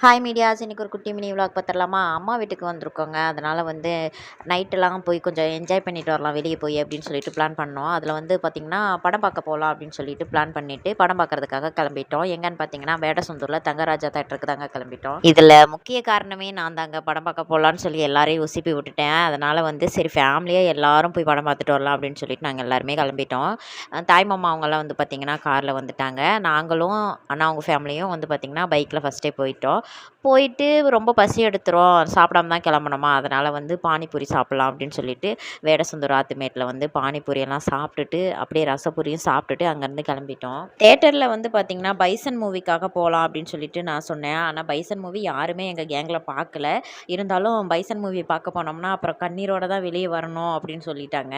Hi medias இன்றைக்கி ஒரு குட்டி மினி விளாக் பார்த்துடலாமா? அம்மா வீட்டுக்கு வந்திருக்கோங்க. அதனால் வந்து நைட்டெல்லாம் போய் கொஞ்சம் என்ஜாய் பண்ணிட்டு வரலாம் வெளியே போய் அப்படின்னு சொல்லிட்டு பிளான் பண்ணோம். அதில் வந்து பார்த்திங்கன்னா படம் பார்க்க போகலாம் அப்படின்னு சொல்லிட்டு பிளான் பண்ணிவிட்டு படம் பார்க்கறதுக்காக கிளம்பிட்டோம். எங்கன்னு பார்த்தீங்கன்னா வேடசந்தூரில் தங்கராஜா தேட்டருக்கு தாங்க கிளம்பிட்டோம். இதில் முக்கிய காரணமே நான் தாங்க. படம் பார்க்க போகலான்னு சொல்லி எல்லாரையும் உசிப்பி விட்டுட்டேன். அதனால் வந்து சரி ஃபேமிலியாக எல்லோரும் போய் படம் பார்த்துட்டு வரலாம் அப்படின்னு சொல்லிட்டு நாங்கள் எல்லாருமே கிளம்பிட்டோம். தாய் மாமா அவங்கெல்லாம் வந்து பார்த்திங்கன்னா காரில் வந்துட்டாங்க. நாங்களும் ஆனால் அவங்க ஃபேமிலியும் வந்து பார்த்திங்கன்னா பைக்கில் ஃபஸ்ட்டே போயிட்டோம். போயிட்டு ரொம்ப பசி எடுத்துரும். சாப்பிடாம தான் கிளம்பணுமா? அதனால் வந்து பானிபூரி சாப்பிட்லாம் அப்படின்னு சொல்லிட்டு வேடசுந்தர் ஆத்துமேட்டில் வந்து பானிபூரியெல்லாம் சாப்பிட்டுட்டு அப்படியே ரசபூரியும் சாப்பிட்டுட்டு அங்கேருந்து கிளம்பிட்டோம். தேட்டரில் வந்து பார்த்திங்கன்னா பைசன் மூவிக்காக போகலாம் அப்படின்னு சொல்லிட்டு நான் சொன்னேன். ஆனால் பைசன் மூவி யாருமே எங்கள் கேங்கில் பார்க்கல இருந்தாலும் பைசன் மூவி பார்க்க போனோம்னா அப்புறம் கண்ணீரோட தான் வெளியே வரணும் அப்படின்னு சொல்லிட்டாங்க.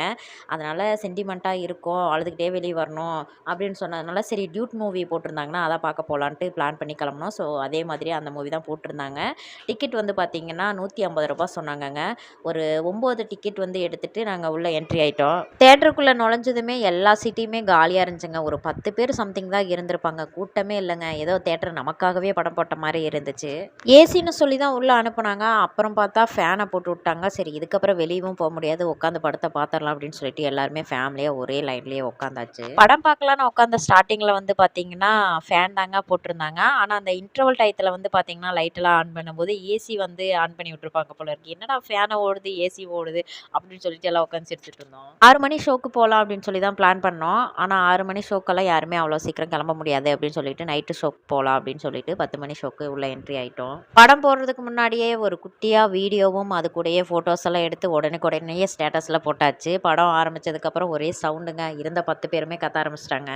அதனால் சென்டிமெண்ட்டாக இருக்கும். அழுதுகிட்டே வெளியே வரணும் அப்படின்னு சொன்னதுனால சரி டியூட் மூவி போட்டிருந்தாங்கன்னா அதை பார்க்க போகலான்ட்டு பிளான் பண்ணி கிளம்புனோம். ஸோ அதே மாதிரி அந்த மூவி தான் போட்டிருந்தாங்க. டிக்கெட் வந்து பார்த்திங்கன்னா நூற்றி ஐம்பது ரூபா சொன்னாங்கங்க. ஒரு ஒம்பது டிக்கெட் வந்து எடுத்துகிட்டு நாங்கள் உள்ளே என்ட்ரி ஆகிட்டோம் தேட்டருக்குள்ளே நுழைஞ்சதுமே எல்லா சீட்டையுமே காலியாக இருந்துச்சுங்க. ஒரு பத்து பேர் சம்திங் தான் இருந்திருப்பாங்க. கூட்டமே இல்லைங்க. ஏதோ தேட்டர் நமக்காகவே படம் போட்ட மாதிரி இருந்துச்சு. ஏசின்னு சொல்லி தான் உள்ளே அனுப்புனாங்க. அப்புறம் பார்த்தா ஃபேனை போட்டு விட்டாங்க. சரி இதுக்கப்புறம் வெளியவும் போக முடியாது. உட்காந்து படத்தை பார்த்துடலாம் அப்படின்னு சொல்லிட்டு எல்லாருமே ஃபேமிலியாக ஒரே லைன்லேயே உட்காந்தாச்சு. படம் பார்க்கலான்னு உட்காந்த ஸ்டார்டிங்கில் வந்து பார்த்தீங்கன்னா ஃபேன் தாங்க போட்டிருந்தாங்க. ஆனால் அந்த இன்டர்வல் டயத்தில் வந்து பார்த்தீங்கன்னா லைட்டெல்லாம் ஆன் பண்ணும்போது ஏசி வந்து ஆன் பண்ணி விட்டுருப்பாங்க போல இருக்கு. என்னடா ஃபேனை ஓடுது ஏசி ஓடுது அப்படின்னு சொல்லிட்டு எல்லாம் உட்காந்து சிரிச்சிட்டு இருந்தோம். ஆறு மணி ஷோக்கு போகலாம் அப்படின்னு சொல்லி தான் பிளான் பண்ணோம். ஆனால் ஆறு மணி ஷோக்கெல்லாம் யாருமே அவ்வளோ சீக்கிரம் கிளம்ப முடியாது அப்படின்னு சொல்லிட்டு நைட்டு ஷோக்கு போகலாம் அப்படின்னு சொல்லிட்டு பத்து மணி ஷோக்கு உள்ள என்ட்ரி ஆகிட்டோம் படம் போடுறதுக்கு முன்னாடியே ஒரு குட்டியாக வீடியோவும் அது கூடயே ஃபோட்டோஸ் எல்லாம் எடுத்து உடனுக்குடனேயே ஸ்டேட்டஸில் போட்டாச்சு. படம் ஆரம்பித்ததுக்கப்புறம் ஒரே சவுண்டுங்க இருந்த பத்து பேருமே கத்த ஆரம்பிச்சிட்டாங்க.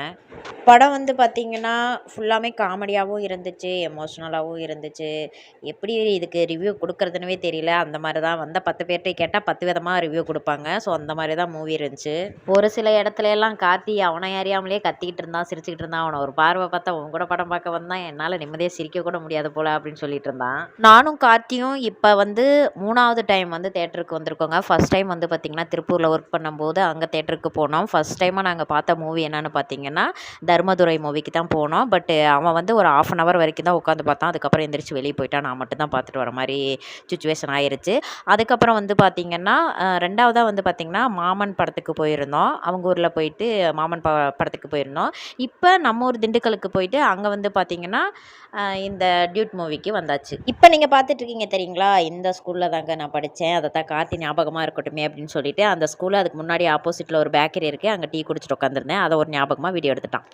படம் வந்து பார்த்திங்கன்னா ஃபுல்லாமே காமெடியாகவும் இருந்துச்சு எமோஷ்னலாகவும் இருந்துச்சு. இருந்துச்சு எப்படி இதுக்கு ரிவ்யூ கொடுக்கறதுனவே தெரியல. அந்த மாதிரி தான் வந்த பத்து பேர்கிட்ட கேட்டால் பத்து விதமாக ரிவ்யூ கொடுப்பாங்க. ஸோ அந்த மாதிரி தான் மூவி இருந்துச்சு. ஒரு சில இடத்துல எல்லாம் கார்த்தி அவனை அறியாமலே கத்திக்கிட்டு இருந்தான் சிரிச்சுக்கிட்டு இருந்தான். அவனை ஒரு பார்வை பார்த்தா உன் கூட படம் பார்க்க வந்தான் என்னால் நிம்மதியாக சிரிக்க கூட முடியாது போல அப்படின்னு சொல்லிட்டு இருந்தான். நானும் கார்த்தியும் இப்போ வந்து மூணாவது டைம் வந்து தேட்டருக்கு வந்திருக்கோங்க. ஃபஸ்ட் டைம் வந்து பார்த்திங்கன்னா திருப்பூரில் ஒர்க் பண்ணும்போது அங்கே தேட்டருக்கு போனோம். ஃபர்ஸ்ட் டைமாக நாங்கள் பார்த்த மூவி என்னன்னு பார்த்தீங்கன்னா தர்மதுரை மூவிக்கு தான் போனோம். பட் அவன் வந்து ஒரு ஆஃப் அன் ஹவர் வரைக்கும் தான் உட்காந்து பார்த்தான். அதுக்கப்புறம் எழுந்திரிச்சு வெளியே போயிட்டா நான் மட்டும் தான் பார்த்துட்டு வர மாதிரி சுச்சுவேஷன் ஆயிருச்சு. அதுக்கப்புறம் வந்து பார்த்திங்கன்னா ரெண்டாவதாக வந்து பார்த்திங்கன்னா மாமன் படத்துக்கு போயிருந்தோம். அவங்க ஊரில் போயிட்டு மாமன் ப படத்துக்கு போயிருந்தோம். இப்போ நம்ம ஊர் திண்டுக்கலுக்கு போயிட்டு அங்கே வந்து பார்த்திங்கன்னா இந்த டியூட் மூவிக்கு வந்தாச்சு. இப்போ நீங்கள் பார்த்துட்ருக்கீங்க தெரியுங்களா? இந்த ஸ்கூலில் தாங்க நான் படித்தேன் அதை தான் கார்த்தி ஞாபகமாக இருக்கட்டுமே அப்படின்னு சொல்லிட்டு அந்த ஸ்கூலில் அதுக்கு முன்னாடி ஆப்போசிட்டில் ஒரு பேக்கரி இருக்குது அங்கே டீ குடிச்சிட்டு உட்காந்துருந்தேன் அதை ஒரு ஞாபகமாக வீடியோ எடுத்துட்டான்.